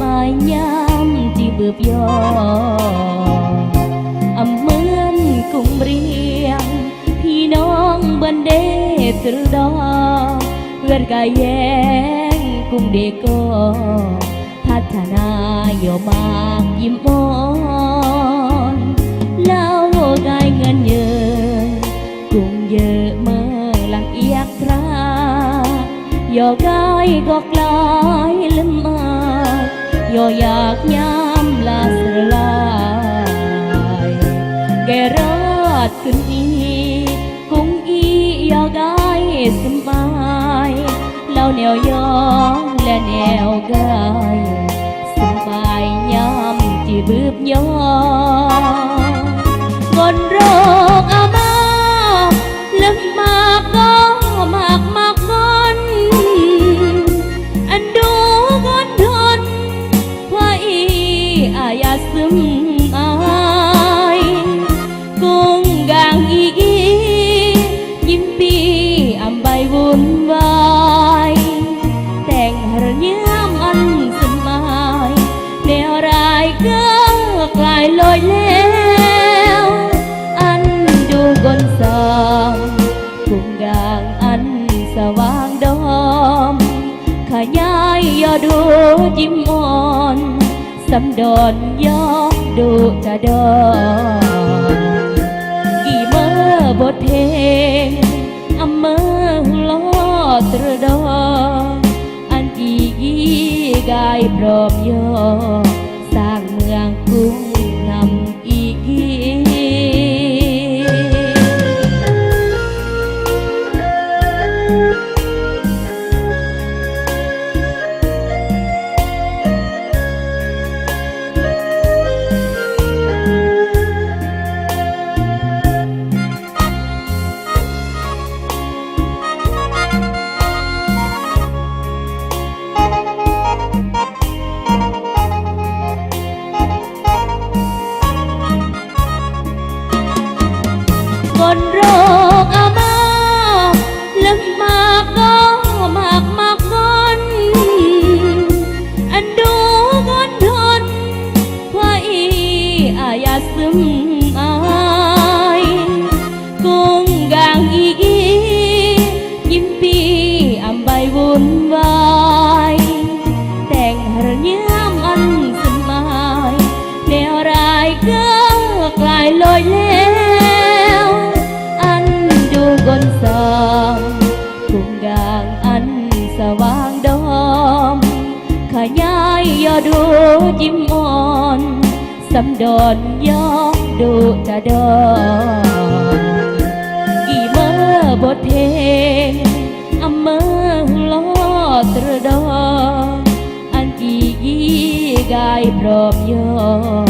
บายยามที่เบือบยออำเหมือนกุ้งเรียง พี่น้องบันเดตรดอเพื่อนกายแยงกุ้งเด็กก็พัฒนาโยมากยิ้มมอนเล่ากายเงินเยอะกุ้งเยอะเมื่อหลังเอียกรายอกายก็กลายลืมมา ออยากย้ำลาสลายแกรอดขึ้นอีคงอียอกด์สบายเล่าแนวยองและแนวกายสบายย้ำจีบืบยอง ยอดูจิ้มมอนสำดอนยอดูจะดอนกี่เมื่อบทเพลงอำเมอลอตรดออันกี่ยี่กายพร้อมยอสร้างเมืองกรุงำดอนยอดูตะดอนกี่เมื่อบทเพลงอเมื่อลอตรดออันกี่ยี่กายพร้อมยอ